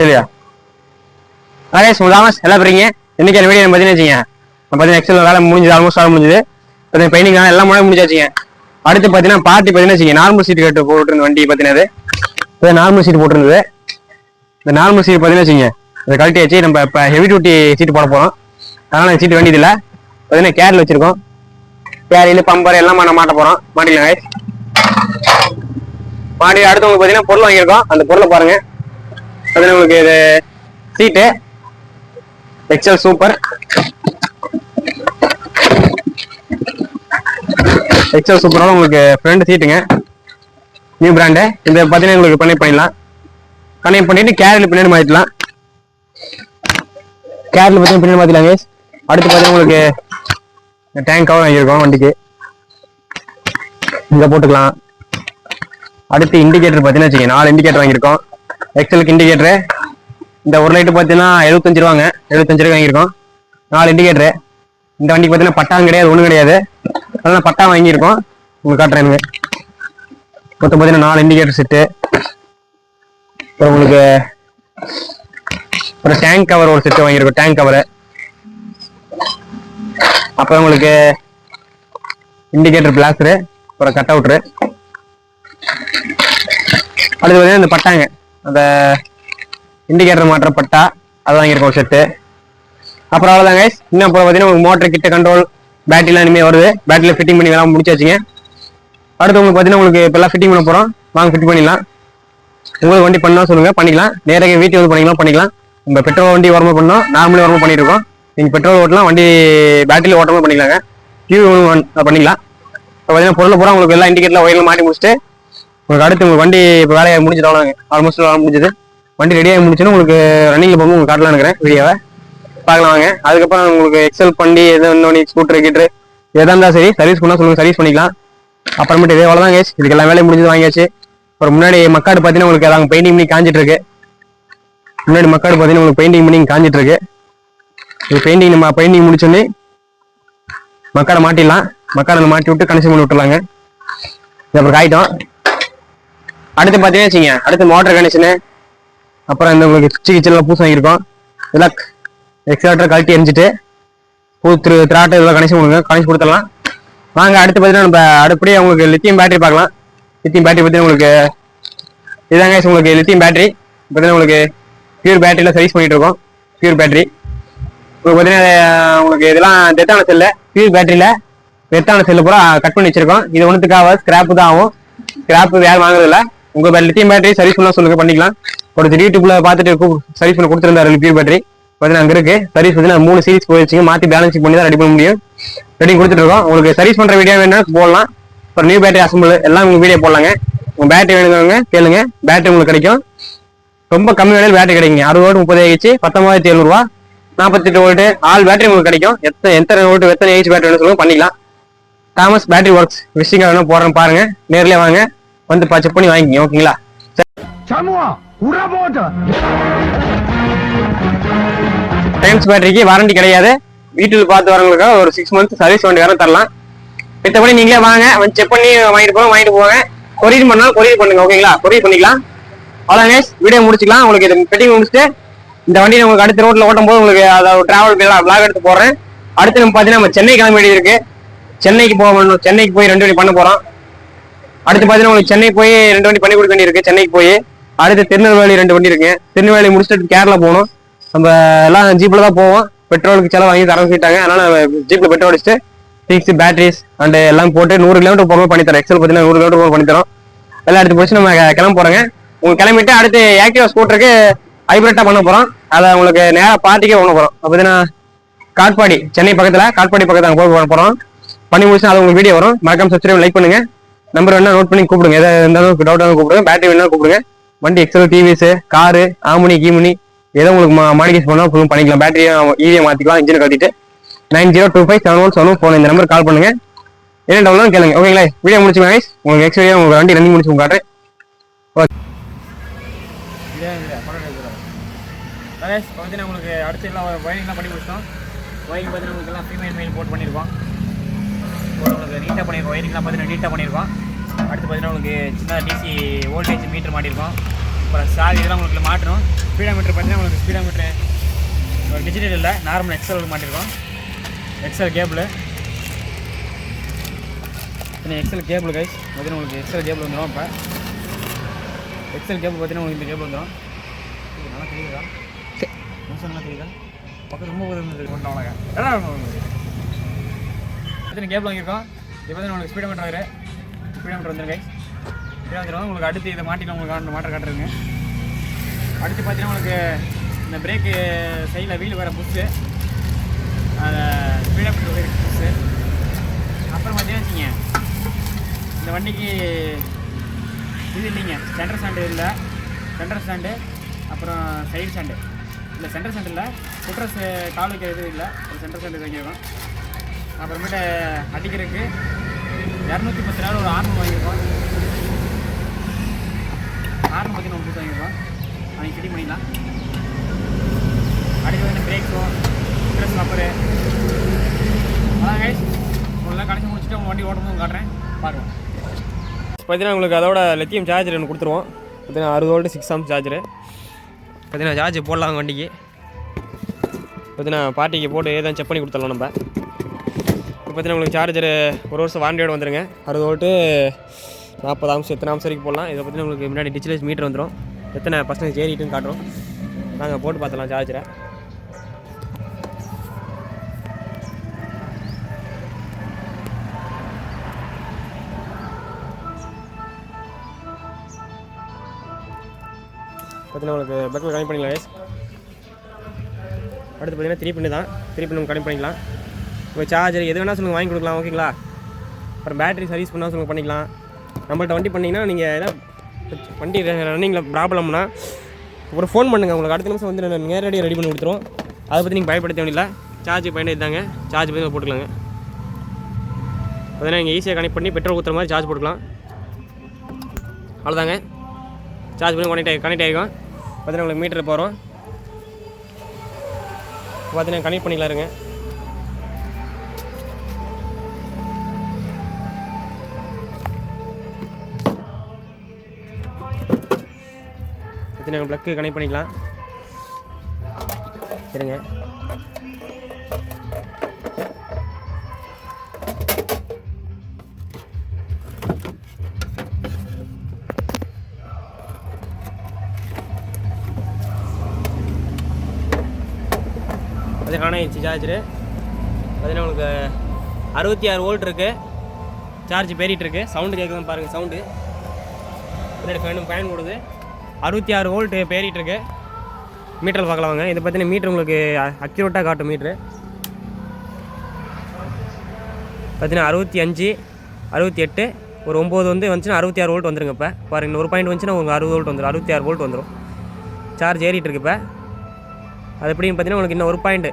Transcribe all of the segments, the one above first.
சரியா அதே சுதாமஸ் எல்லாம் போறீங்க இன்னைக்கு என் வீடியோ பார்த்தீங்கன்னா வச்சுங்க பார்த்தீங்கன்னா எக்ஸல் வேலை முடிஞ்சது ஆல்மோஸ்ட் வேலை முடிஞ்சது. பார்த்தீங்கன்னா பெயிண்டிங் வேலை எல்லாம் முன்னாடி முடிஞ்சாச்சுங்க அடுத்து பார்த்தீங்கன்னா பார்ட்டி பார்த்தீங்கன்னா வச்சுங்க நார்மல் சீட் கட்டு போட்டுருந்த வண்டி பார்த்தீங்கன்னா இது நார்மல் சீட் போட்டிருந்தது. இந்த நார்மல் சீட் பார்த்தீங்கன்னா வச்சுங்க இதை கழட்டி வச்சு நம்ம இப்போ ஹெவி டியூட்டி சீட் போட போகிறோம் சீட்டு சீட் வேண்டியதில்லை. பார்த்தீங்கன்னா கேரில் வச்சிருக்கோம். கேரியில் பம்பர் எல்லாம் நான் மாட்ட போகிறோம் மாட்டிக்கலாம் மாட்டி அடுத்து அடுத்தவங்க பார்த்தீங்கன்னா பொருள் வாங்கியிருக்கோம். அந்த பொருளை பாருங்கள் அதில் உங்களுக்கு இது? சீட்டு எக்ஸல் சூப்பர் எக்ஸல் சூப்பரான உங்களுக்கு ஃப்ரண்ட் சீட்டுங்க நியூ பிராண்டு இந்த பார்த்தீங்கன்னா உங்களுக்கு கனெக்ட் பண்ணிடலாம். கனெக்ட் பண்ணிட்டு கேரில் பின்னாடி மாற்றிடலாம் கேரில் பார்த்தீங்கன்னா பின்னாடி மாற்றிடலாம் அடுத்து பார்த்தீங்கன்னா உங்களுக்கு டேங்காகவும் வாங்கியிருக்கோம் வண்டிக்கு. இங்கே போட்டுக்கலாம். அடுத்து இண்டிகேட்டர் பார்த்தீங்கன்னா வச்சுக்கோங்க நாலு இண்டிகேட்டர் வாங்கியிருக்கோம். எக்ஸலுக்கு இண்டிகேட்டரு இந்த ஒரு லைட்டு பார்த்தீங்கன்னா எழுபத்தஞ்சு ரூபாங்க. எழுபத்தஞ்சு ரூபாய் வாங்கியிருக்கோம். நாலு இண்டிகேட்டரு இந்த வண்டிக்கு பார்த்தீங்கன்னா பட்டாங்க கிடையாது ஒன்றும் கிடையாது. அதனால் பட்டா வாங்கியிருக்கோம். உங்களுக்கு காட்டுறேன் மொத்தம் பார்த்தீங்கன்னா நாலு இண்டிகேட்டர் செட்டு அப்புறம் உங்களுக்கு ஒரு டேங்க் கவர் ஒரு செட்டு வாங்கியிருக்கோம் டேங்க் கவரு அப்புறம் உங்களுக்கு இண்டிகேட்டர் பிளாஸ்டரு அப்புறம் கட் அவுட்ரு அடுத்து பார்த்தீங்கன்னா இந்த பட்டாங்க. அந்த இண்டிகேட்டர் மாற்ற பட்டா அது வாங்கியிருக்கோம் செட்டு அப்புறம் அவ்வளோதாங்க இன்னும் அப்புறம் பார்த்தீங்கன்னா உங்களுக்கு மோட்டர் கிட்ட கண்ட்ரோல் பேட்டரிலாம் இனிமேல் வருது. பேட்டரியில் ஃபிட்டிங் பண்ணி வேலை முடிச்சாச்சுங்க அடுத்து உங்களுக்கு பார்த்தீங்கன்னா உங்களுக்கு இப்போல்லாம் ஃபிட்டிங் பண்ண போகிறோம் வாங்க ஃபிட் பண்ணிடலாம். உங்களுக்கு வண்டி பண்ணால் சொல்லுங்கள் பண்ணிக்கலாம். நேராக வீட்டுக்கு வந்து பண்ணிக்கலாம் பண்ணிக்கலாம். உங்கள் பெட்ரோல் வண்டி வரமா பண்ணோம் நார்மலி வரமா பண்ணிட்டு இருக்கோம் பெட்ரோல் ஓட்டலாம் வண்டி பேட்டரியில் ஓட்டமா பண்ணிக்கலாங்க. கியூ பண்ணிக்கலாம். இப்போ பார்த்தீங்கன்னா பொருளை பூரா உங்களுக்கு எல்லாம் இண்டிகேட்டரில் ஒயரில் மாட்டி முடிச்சுட்டு உங்களுக்கு அடுத்து உங்க வண்டி இப்போ வேலையாக முடிஞ்சது ஆல்மோஸ்ட் வேலை முடிஞ்சது. வண்டி ரெடியாகி முடிச்சுன்னு உங்களுக்கு ரன்னிங்கில் போகும்போது உங்களுக்கு காட்டலாம் இருக்கிறேன் வீடியோவை பார்க்கலாம் வாங்க. அதுக்கப்புறம் உங்களுக்கு எக்ஸல் பண்ணி எது இன்னொன்று ஸ்கூட்டர் கிட்டரு எதாக இருந்தால் சரி சர்வீஸ் பண்ணால் சொல்லுங்கள் சர்வீஸ் பண்ணிக்கலாம். அப்புறமேட்டு இதே அவ்வளோதான் கேஸ் இதுக்கு எல்லாம் வேலையும் முடிஞ்சது வாங்கியாச்சு. அப்புறம் முன்னாடி மக்காடு பார்த்தீங்கன்னா உங்களுக்கு அதாங்க பெயிண்டிங் பண்ணி காஞ்சிட்டு இருக்கு முன்னாடி மக்காடு பார்த்தீங்கன்னா உங்களுக்கு பெயிண்டிங் பண்ணி காஞ்சிட்டு இருக்கு இது பெயிண்டிங் நம்ம பெயிண்டிங் முடிச்சோன்னே மக்காடை மாட்டிடலாம். மக்காடை மாட்டி விட்டு கனெக்ஷன் பண்ணி விட்டுலாங்க இது அப்புறம் காயிட்டோம். அடுத்து பார்த்தீங்கன்னா வச்சுங்க அடுத்து மோட்டர் கனெக்ஷனு அப்புறம் இந்த உங்களுக்கு சுவிட்சு கிச்சன்லாம் பூசம் வாங்கியிருக்கோம். இதெல்லாம் எக்ஸாக்டர் கழட்டி எரிஞ்சிட்டு பூ திரு திராட்டு இதெல்லாம் கனெக்ஷன் கொடுங்க. கனெக்ஷன் கொடுத்துடலாம். வாங்க அடுத்து பார்த்தீங்கன்னா நம்ம அடுப்படியே உங்களுக்கு லித்தியம் பேட்டரி பார்க்கலாம். லித்தியம் பேட்டரி பற்றி உங்களுக்கு இதாங்க உங்களுக்கு லித்தியம் பேட்டரி பார்த்தீங்கன்னா உங்களுக்கு பியூர் பேட்டரியில் சர்வீஸ் பண்ணிட்டு இருக்கோம். பியூர் பேட்டரி உங்களுக்கு பார்த்தீங்கன்னா உங்களுக்கு இதெல்லாம் டெத்தான செல்லு பியூர் பேட்டரியில் டெத்தான செல்லு பூரா கட் பண்ணி வச்சிருக்கோம். இது ஒன்றுத்துக்காக ஸ்கிராப்பு தான் ஆகும். ஸ்கிராப்பு யாரும் வாங்குறதில்ல. உங்கள் லித்தியம் பேட்டரி சர்வீஸ் பண்ண சொல்லுங்க பண்ணிக்கலாம். ஒரு யூடியூப்ல பார்த்துட்டு சர்வீஸ் பண்ண கொடுத்துருந்தாரு லித்தியம் பேட்டரி பார்த்தீங்கன்னா அங்கே இருக்கு. சர்வீஸ் பார்த்தீங்கன்னா மூணு சீரிஸ் போயிடுச்சுங்க. மாற்றி பேலன்ஸ் பண்ணி தான் ரெடி பண்ண முடியும். ரெடி கொடுத்துட்டு இருக்கோம். உங்களுக்கு சர்வீஸ் பண்ற வீடியோ வேணும்னா போடலாம். அப்புறம் நியூ பேட்டரி அசம்பிள் எல்லாம் உங்க வீடியோ போடலாங்க. உங்க பேட்டரி வேணுங்க கேளுங்க. பேட்டரி உங்களுக்கு கிடைக்கும். ரொம்ப கம்மி விலையில் பேட்டரி கிடைக்குங்க. அறுபது ஓட்டு முப்பது ஆயிடுச்சு பத்தொன்பதாயிரத்தி எழுநூறுவா. நாற்பத்தெட்டு ஓல்ட்டு ஆல் பேட்டரி உங்களுக்கு கிடைக்கும். எத்தனை எத்தனை ஓட்டு எத்தனை ஏஜ் பேட்டரி வேணும் சொல்லுங்க பண்ணிக்கலாம். தாமஸ் பேட்டரி ஒர்க்ஸ் விஷயங்கள் வேணும் போடுறேன் பாருங்க. நேர்லயே வாங்க. வந்து செக் பண்ணி வாங்கிக்கங்க ஓகேங்களா? டைம்ஸ் பேட்டரிக்கு வாரண்டி கிடையாது. வீட்டுக்கு பார்த்து வரவங்களுக்கு ஒரு சிக்ஸ் மந்த் சர்வீஸ் வாரண்டி வேற தரலாம். மித்தபடி நீங்களே வாங்க வந்து செக் பண்ணி வாங்கிட்டு போங்க வாங்கிட்டு போங்க. கொரியர் பண்ணாலும் கொரியர் பண்ணுங்க ஓகேங்களா? கொரியர் பண்ணிக்கலாம். அவ்வளோ வீடியோ முடிச்சுக்கலாம். உங்களுக்கு இது பெட்டிங் முடிச்சுட்டு இந்த வண்டியை உங்களுக்கு அடுத்த ரோட்ல ஓட்டும் போது உங்களுக்கு அதை டிராவல் பிளாக் எடுத்து போடுறேன். அடுத்து நம்ம பார்த்தீங்கன்னா நம்ம சென்னை கிளம்ப இருக்கு. சென்னைக்கு போகணும் சென்னைக்கு போய் ரெண்டு வண்டி பண்ண போறோம். அடுத்து பார்த்தீங்கன்னா உங்களுக்கு சென்னை போய் ரெண்டு வண்டி பண்ணி கொடுக்க வேண்டியிருக்கு. சென்னைக்கு போய் அடுத்து திருநெல்வேலி ரெண்டு வண்டி இருக்கு. திருநெல்வேலி முடிச்சுட்டு கேரளா போகணும். நம்ம எல்லாம் ஜீப்ல தான் போவோம். பெட்ரோலுக்கு செலவு வாங்கி தர சொல்லிட்டாங்க. அதனால ஜீப்ல பெட்ரோல் அடிச்சுட்டு சிக்ஸ் பேட்டரிஸ் அண்ட் எல்லாம் போட்டு நூறு கிலோமீட்டர் போக பண்ணி தரோம் எக்ஸல் பார்த்தீங்கன்னா நூறு கிலோமீட்டர் போக பண்ணி தரோம். எல்லாம் எடுத்து போச்சு நம்ம கிளம்ப போறோங்க. உங்களுக்கு கிளம்பிட்டு அடுத்து ஆக்டிவா ஸ்கூட்டருக்கு ஹைபிரிட்டா பண்ண போறோம். அதை உங்களுக்கு நேராக பார்ட்டிக்கே பண்ண போறோம். பார்த்தீங்கன்னா காட்பாடி சென்னை பக்கத்துல காட்பாடி பக்கத்துல போக போய் பண்ண போறோம். பண்ணி முடிச்சு அது உங்களுக்கு வீடியோ வரும். மறக்காம சப்ஸ்கிரைப் லைக் பண்ணுங்க. நம்பர் வேணா நோட் பண்ணி கூப்பிடுங்க. எதாவது இருந்தாலும் டவுட் கூப்பிடுங்க. பேட்டரி வேணா கூப்பிடுங்க. வண்டி எக்ஸல் டிவிஎஸ் காரு ஆமுனி கீமுனி ஏதோ உங்களுக்கு மாடிகேஸ் பண்ணா ஃபுல்லும் பண்ணிக்கலாம். பேட்டரியை ஈவியை மாற்றிக்கலாம் இன்ஜின் கட்டிட்டு. Nine zero two five seven one seven phone இந்த நம்பர் கால் பண்ணுங்க. என்ன டவுன் கேளுங்க. ஓகேங்களா வீடியோ முடிச்சு guys. உங்களுக்கு நெக்ஸ்ட் வீடியோ உங்களுக்கு வண்டி ரன்னிங் முடிச்சு காட்டுறேன் ஓகே உங்களுக்கு அடுத்து எல்லாம் ஒயரிங்லாம் பண்ணி முடிச்சிட்டோம். ஒயரிங் பார்த்தீங்கன்னா உங்களுக்கு எல்லாம் ஃபீமேல் மெயில் போட் பண்ணியிருக்கோம். நீட்டாக பண்ணியிருக்கோம்? ஒயரிங்லாம் பார்த்தீங்கன்னா நீட்டாக பண்ணியிருக்கோம். அடுத்து பார்த்தீங்கன்னா உங்களுக்கு சின்ன டிசி வோல்டேஜ் மீட்டர் மாட்டியிருக்கோம். அப்புறம் சாவி இதெல்லாம் உங்களுக்கு மாட்டணும். ஸ்பீடா மீட்டர் பார்த்தீங்கன்னா உங்களுக்கு ஸ்பீடோ மீட்ரு டிஜிட்டல் இல்லை நார்மல் எக்ஸல் மாட்டியிருக்கோம். எக்ஸல் கேபிள் பார்த்தீங்கன்னா எக்ஸல் கேபிள் கைஸ் பார்த்தீங்கன்னா உங்களுக்கு எக்ஸல் கேபிள் வந்துடும் இப்போ எக்ஸல் கேபிள் பார்த்தீங்கன்னா உங்களுக்கு இந்த கேபிள் வந்துடும் நல்லா தெரியுதா? நல்லா தெரியுதா? பக்கம் ரொம்ப கொண்டு அவ்வளோ கேபிள் வாங்கியிருக்கோம். இப்போ வந்து உங்களுக்கு ஸ்பீடோ மீட்டர் வரு ஸ்பீடோ மீட்டர் வந்துடும் வந்து உங்களுக்கு அடுத்து இதை மாட்டிக்கலாம் உங்களுக்கு மாட்டர் காட்டுறதுங்க அடுத்து பார்த்தீங்கன்னா உங்களுக்கு இந்த பிரேக்கு சைடில் வீல் வர புஷ்ஷு அதை ஸ்பீடோ மீட்டர் புஷ்ஷு அப்புறம் பார்த்தீங்கன்னா வச்சுங்க இந்த வண்டிக்கு இது இல்லைங்க. சென்டர் ஸ்டாண்டு இல்லை. சென்டர் ஸ்டாண்டு அப்புறம் சைடு ஸ்டாண்டு இல்லை சென்டர் ஸ்டாண்டு இல்லை. குட்ரஸ் கால் வைக்கிற இது இல்லை. ஒரு சென்டர் ஸ்டாண்டு வைக்கிறோம் அப்புறமேட்டு அடிக்கிறதுக்கு இரநூத்தி பத்து நாள் ஒரு ஆர்மம் வாங்கியிருக்கோம். ஆர்மம் பற்றி நம்ம புதுசு வாங்கியிருக்கோம். அவங்க ஃபிட்டிங் பண்ணிக்கலாம் அடிக்க வந்து பிரேக்கும் குட்ரஸ் ரப்பரு அதான் கைஸ் உங்களுக்கு கடைசி முடிச்சுட்டு உங்கள் வண்டி ஓட்டும்போது காட்டுறேன். பார்க்கலாம் பார்த்தீங்கன்னா உங்களுக்கு அதோட லெத்தியம் சார்ஜர் ஒன்று கொடுத்துருவோம். பார்த்தீங்கன்னா அறுபது வோல்ட்டு சிக்ஸ் ஆம் சார்ஜரு பார்த்தீங்கன்னா சார்ஜ் போடலாம் வண்டிக்கு. பார்த்தீங்கன்னா பார்ட்டிக்கு போட்டு ஏதாவது செக் பண்ணி கொடுத்துடலாம் நம்ம. இப்போ பார்த்தீங்கன்னா உங்களுக்கு சார்ஜர் ஒரு வருஷம் வாரண்டியோடு வந்துருங்க. அறுபது ஓட்டு நாற்பது அம்சம் எத்தனை அம்சம் வரைக்கும் போடலாம். இதை பார்த்தீங்கன்னா உங்களுக்கு முன்னாடி டிஜிட்டலைஸ் மீட்டர் வந்துடும் எத்தனை பர்சன்டேஜ் ஏறிட்டுன்னு காட்டுறோம். நாங்கள் போட்டு பார்த்துலாம் சார்ஜரை பார்த்தீங்கன்னா உங்களுக்கு பெட்ரோல் கனெக்ட் பண்ணிக்கலாம் அடுத்து பார்த்தீங்கன்னா த்ரீ பின்னு தான். த்ரீ பின்னு கனெக்ட் பண்ணிக்கலாம். இப்போ சார்ஜர் எது வேணால் சொல்லுங்கள் வாங்கி கொடுக்கலாம் ஓகேங்களா அப்புறம் பேட்டரி சர்வீஸ் பண்ணால் சொல்லுங்கள் பண்ணிக்கலாம். நம்மள்ட்ட வண்டி பண்ணிங்கன்னா நீங்கள் ஏதாவது வண்டி ரன்னிங்கில் ப்ராப்ளம்னா அப்புறம் ஃபோன் பண்ணுங்கள் உங்களுக்கு அடுத்த நிமிஷம் வந்து நான் நேரடியாக ரெடி பண்ணி கொடுத்துருவோம். அதை பற்றி நீங்கள் பயப்படுத்த வேண்டியதில்லை. சார்ஜ் பயணம் இதாங்க சார்ஜ் பற்றி போட்டுக்கலாங்க. பார்த்தீங்கன்னா நீங்கள் ஈஸியாக கனெக்ட் பண்ணி பெட்ரோல் ஊற்றுற மாதிரி சார்ஜ் போட்டுக்கலாம். அவ்வளோதாங்க சார்ஜ் பண்ணி கனெக்ட் ஆகி கனெக்ட் ஆகிருக்கும் பார்த்தீங்கன்னா உங்களுக்கு மீட்டர் போகிறோம் பார்த்தீங்கன்னா கனெக்ட் பண்ணிக்கலாம் இருங்க பார்த்தீங்கன்னா ப்ளக்கு கனெக்ட் பண்ணிக்கலாம். சரிங்க அது ஆன் சார்ஜரு பார்த்தீங்கன்னா உங்களுக்கு அறுபத்தி ஆறு வோல்ட் இருக்குது சார்ஜ் பேரிட்டு இருக்கு. சவுண்டு கேட்குதுன்னு பாருங்கள் சவுண்டு பின்னாடி ஃபேனும் ஃபேன் ஓடுது. அறுபத்தி ஆறு வோல்ட்டு பேரிட்டு மீட்டரில் பார்க்கலாம் வாங்க இது பார்த்தீங்கன்னா மீட்ரு உங்களுக்கு அக்யூரேட்டாக காட்டும் மீட்ரு பார்த்தீங்கன்னா அறுபத்தி அஞ்சு அறுபத்தி எட்டு ஒரு ஒம்பது வந்து வந்துச்சுன்னா அறுபத்தி ஆறு வோல்ட் வந்துருங்க இப்போ. பாருங்க இன்னொரு ஒரு பாயிண்ட் வந்துச்சுன்னா உங்களுக்கு அறுபது வோல்ட் வந்துடும் அறுபத்தி ஆறு வோல்ட் வந்துடும் சார்ஜ் ஏறிட்டு இருக்கு இப்போ. அது எப்படின்னு பார்த்தீங்கன்னா உங்களுக்கு இன்னும் ஒரு பாயிண்ட்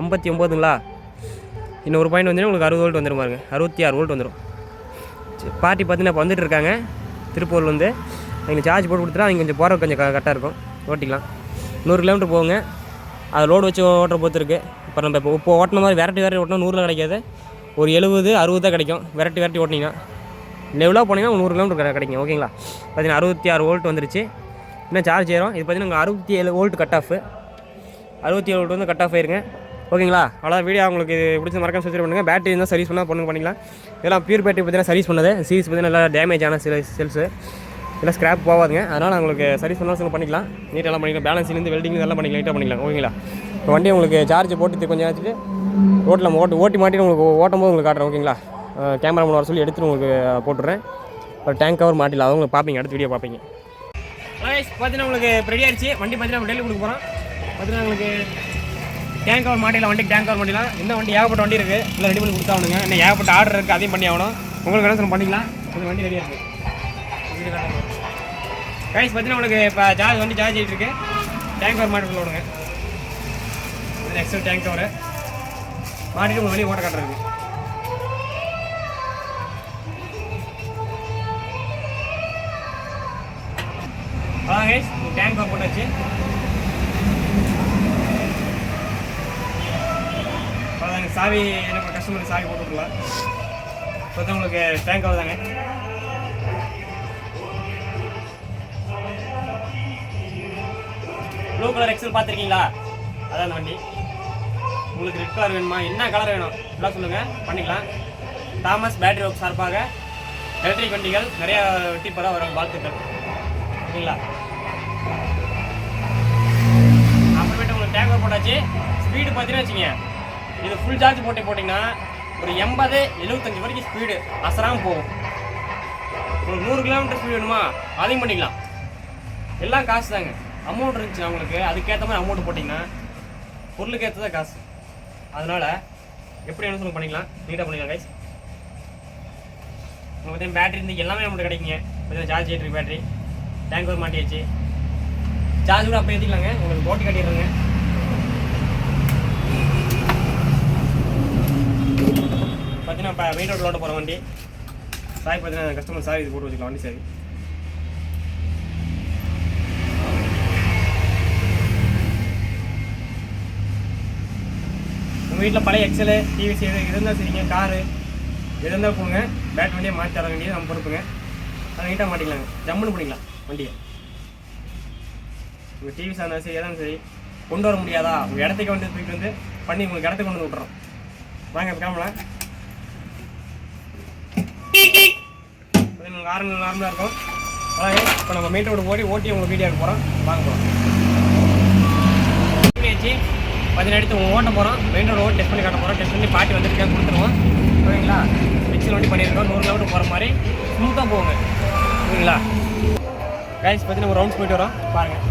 ஐம்பத்தி ஒம்போதுங்களா? இன்னும் ஒரு பாயிண்ட் வந்துன்னா உங்களுக்கு அறுபது வோல்ட் வந்துடும் பாருங்க. அறுபத்தி ஆறு வோல்ட் வந்துடும் பார்ட்டி பார்த்தீங்கன்னா இப்போ வந்துட்டு இருக்காங்க. திருப்பூர்லேருந்து நீங்கள் சார்ஜ் போட்டு கொடுத்துட்டா நீங்கள் கொஞ்சம் போகிற கொஞ்சம் கரெக்டாக இருக்கும். ஓட்டிக்கலாம். நூறு கிலோமீட்டர் போகுங்க. அது லோடு வச்சு ஓட்டுற பொறுத்து இருக்குது இப்போ நம்ம இப்போ இப்போ ஓட்டின மாதிரி விரட்டி விரட்டி ஓட்டினா நூறில் கிடைக்காது. ஒரு எழுபது அறுபது தான் கிடைக்கும். விரட்டி விரட்டி ஓட்டினீங்கன்னா. லெவலாக போனீங்கன்னா ஒரு நூறு கிலோமீட்டர் கிடைக்கும். ஓகேங்களா பார்த்தீங்கன்னா அறுபத்தி ஆறு வோல்ட் வந்துருச்சு. இன்னும் சார்ஜ் ஏறும்? இது பார்த்தீங்கன்னா அறுபத்தி ஏழு வோல்ட் கட் ஆஃப் அறுபத்தி ஏழு வோல்ட் வந்து கட் ஆஃப் ஆயிருங்க. ஓகேங்களா அவ்வளோ வீடியோ உங்களுக்கு பிடிச்ச மறக்காம சப்ஸ்கிரைப் பண்ணுங்கள் பேட்டரி இருந்தால் சர்வீஸ் பண்ணால் பொண்ணு பண்ணிக்கலாம். இதெல்லாம் பியூர் பேட்டரி பார்த்தீங்கன்னா சர்வீஸ் பண்ணது. சீரிஸ் பார்த்தீங்கன்னா நல்லா டேமேஜ் ஆன சில செல்ஸு இல்லை ஸ்க்ராப் போகாதுங்க. அதனால் உங்களுக்கு சர்வீஸ் பண்ணாலும் சொல்ல பண்ணிக்கலாம். நீட்டெல்லாம் பண்ணிக்கலாம். பேலன்ஸ்லேருந்து வெல்டிங் இதெல்லாம் பண்ணிக்கலாம். நீட்டாக பண்ணிக்கலாம். ஓகேங்களா இப்போ வண்டி உங்களுக்கு சார்ஜ் போட்டு கொஞ்சம் வச்சுட்டு ரோட்டில் ஓட்டு ஓட்டி மாட்டி உங்களுக்கு ஓட்டும் போது உங்களுக்கு காட்டுறேன் ஓகேங்களா கேமரா வர சொல்லி எடுத்துட்டு உங்களுக்கு போட்டுறேன் ஒரு டேங்க் கவர் மாட்டில உங்களுக்கு பார்ப்பீங்க அடுத்த வீடியோ பார்ப்பீங்க. பார்த்தீங்கன்னா உங்களுக்கு ரெடி ஆயிடுச்சு. வண்டி பார்த்தீங்கன்னா டெல்லி கொடுக்க போகிறோம் பார்த்தீங்கன்னா உங்களுக்கு டேங்க் கவர் மாட்டிடலாம். வண்டிக்கு டேங்க் கவர் மாட்டிலாம் இந்த வண்டி ஏகப்பட்ட வண்டி இருக்குது இல்லை ரெடி பண்ணி கொடுத்தாவணுங்க இன்னும் ஏகப்பட்ட ஆர்டர் இருக்குது அதையும் பண்ணி ஆகணும். உங்களுக்கு என்ன பண்ணிக்கலாம். இந்த வண்டி ரெடியாக இருக்குது கைஸ் பார்த்தீங்கன்னா உங்களுக்கு இப்போ சார்ஜ் வண்டி சார்ஜ் ஆகிட்டுருக்கு டேங்க் கவர் மாட்டு விடுங்க எக்ஸல் டேங்க் கவர் மாட்டிட்டு உங்களுக்கு வெளியே ஓட்ட கட்டுறது. அதான் கைஸ் டேங்க் கவர் போட்டாச்சு. அதாங்க சாவி எனக்கு கஸ்டமருக்கு சாவி போட்டு விடலாம் இப்போ தான் உங்களுக்கு டேங்க் கவர் தாங்க. ப்ளூ கலர் எக்ஸல் பார்த்துருக்கீங்களா? அதான் அந்த வண்டி உங்களுக்கு ரெட் கலர் வேணுமா? என்ன கலர் வேணும்? எல்லாம் சொல்லுங்கள் பண்ணிக்கலாம். தாமஸ் பேட்டரி ஒர்க் சார்பாக எலக்ட்ரிக் வண்டிகள் நிறையா வெட்டி பெற வரும். வாழ்த்துக்கள். ஓகேங்களா அப்புறமேட்டு உங்களுக்கு டேங்கர் போட்டாச்சு. ஸ்பீடு பார்த்தீங்கன்னா வச்சுங்க இது ஃபுல் சார்ஜ் போட்டு போட்டிங்கன்னா ஒரு எண்பது எழுபத்தஞ்சு வரைக்கும் ஸ்பீடு அசராமல் போகும். ஒரு நூறு கிலோமீட்டர் ஸ்பீடு வேணுமா? அதையும் பண்ணிக்கலாம். எல்லாம் காசு தாங்க அமௌண்ட் இருந்துச்சு உங்களுக்கு அதுக்கேற்ற மாதிரி அமௌண்ட் போட்டிங்கன்னா பொருளுக்கு ஏற்றதா காசு. அதனால் எப்படி என்ன சொல்லுங்க பண்ணிக்கலாம். நீட்டாக பண்ணிக்கலாம் கைஸ் உங்களுக்கு பார்த்தீங்கன்னா பேட்டரி இருந்து எல்லாமே நம்மளுக்கு கிடைக்குங்க. பார்த்தீங்கன்னா சார்ஜ் ஏற்றிருக்கு பேட்டரி டேங்க் ஒரு மாட்டியாச்சு. சார்ஜ் கூட அப்போ ஏற்றிக்கலாங்க உங்களுக்கு போட்டி கட்டிடுறேங்க. பார்த்தீங்கன்னா இப்போ மெயின் ரோட்டில் ஓட்ட போகிற வண்டி. சாய் பார்த்தீங்கன்னா கஸ்டமர் சாரி இது போட்டு வச்சுக்கலாம் வண்டி சாரி உங்கள் வீட்டில் பழைய எக்ஸலு டிவிசி எது இருந்தால் சரிங்க. காரு இருந்தால் போங்க பேட் வண்டியை மாற்றி தர வேண்டியது நம்ம பொறுப்புங்க. அதை நீட்டாக மாட்டிக்கலாங்க. ஜம்முன்னு பண்ணிக்கலாம் வண்டியை. உங்கள் டிவி இருந்தாலும் சரி எதாவது சரி கொண்டு வர முடியாதா? உங்கள் இடத்துக்கு வந்து தூக்கிட்டு வந்து பண்ணி உங்களுக்கு இடத்துக்கு கொண்டு வந்து விட்றோம் வாங்க கிளம்பலாம். உங்களுக்கு ஆரம்பம் நார்மலாக இருக்கும். அதான் இப்போ நம்ம மெயின் ஓடி ஓட்டி உங்களுக்கு வீடியோ எடுக்க போகிறோம் வாங்க போகிறோம் பதினெட்டு எடுத்து ஓட்ட போகிறோம் மெயின் ரோடு ஓட்டி டெஸ்ட் பண்ணி காட்ட போகிறோம் டெஸ்ட் பண்ணி பாட்டி வந்துருக்கேன் கொடுத்துருவோம். ஓகேங்களா மிக்சர் வண்டி பண்ணியிருக்கோம். நூறு கிலோமீட்டர் போகிற மாதிரி ஸ்மூத்தாக போகுங்க ஓகேங்களா கைஸ் பற்றி நம்ம ரவுண்ட்ஸ் போயிட்டு வரோம். பாருங்கள்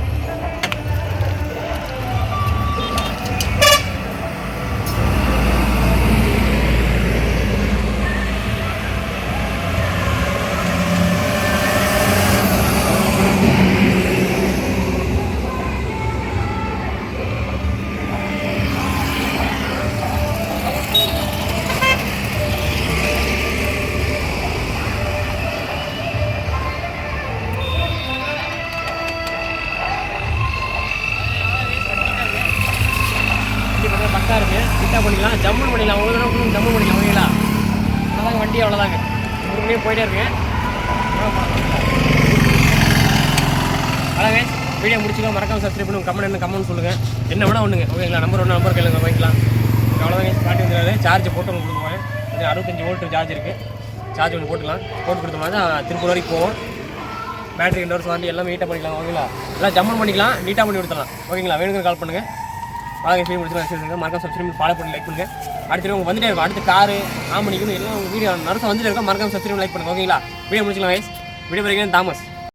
பண்ணிக்கலாம் ஒரு தடவை ஃபுல்லும் ஜம்மு பண்ணிக்கலாம் ஓகேங்களா அவ்வளோதாங்க வண்டி அவ்வளோதாங்க முருகனே போயிட்டே இருக்கேன் அழகே வீடியோ முடிச்சுக்கலாம் மறக்காம சப்ஸ்கிரைப் பண்ணுங்க கமெண்ட் என்ன கமெண்ட் சொல்லுங்கள் என்ன வேணால் ஒன்றுங்க ஓகேங்களா நம்பர் ஒன்று நம்பர் கேளுங்க வாங்கிக்கலாம். அவ்வளோதாங்க காட்டி வந்துடாது சார்ஜ் போட்டு உங்களுக்கு கொடுக்குவாங்க அறுபத்தஞ்சு வோல்ட்டு சார்ஜ் இருக்குது சார்ஜ் ஒன்று போட்டுக்கலாம். போட்டு கொடுத்தோம்னா தான் திருப்பூர் வரைக்கும் போவோம். பேட்டரி ரெண்டு வருஷம் வாண்டி எல்லாம் நீட்டாக பண்ணிக்கலாம் ஓகேங்களா எல்லாம் ஜம்மன் பண்ணிக்கலாம் நீட்டாக பண்ணி கொடுத்துடலாம். ஓகேங்களா வேணுங்கிற கால் பண்ணுங்கள் வாங்க ஃபீல் முடிச்சுலாம் மறக்காம சப்ஸ்கிரைப் ஃபாலோ பண்ணி லைக் பண்ணுங்க. அடுத்து உங்க வந்துட்டே இருக்கும். அடுத்து காரு ஆமணிக்கணும் எல்லாம் உங்க வீடியோ நடத்த வந்துட்டு இருக்கோம். மறக்காம சப்ஸ்கிரைப் லைக் பண்ணுங்க. ஓகேங்களா வீடியோ முடிச்சுக்கலாம் வயசு வீடியோ வரைக்கும் தாமஸ்.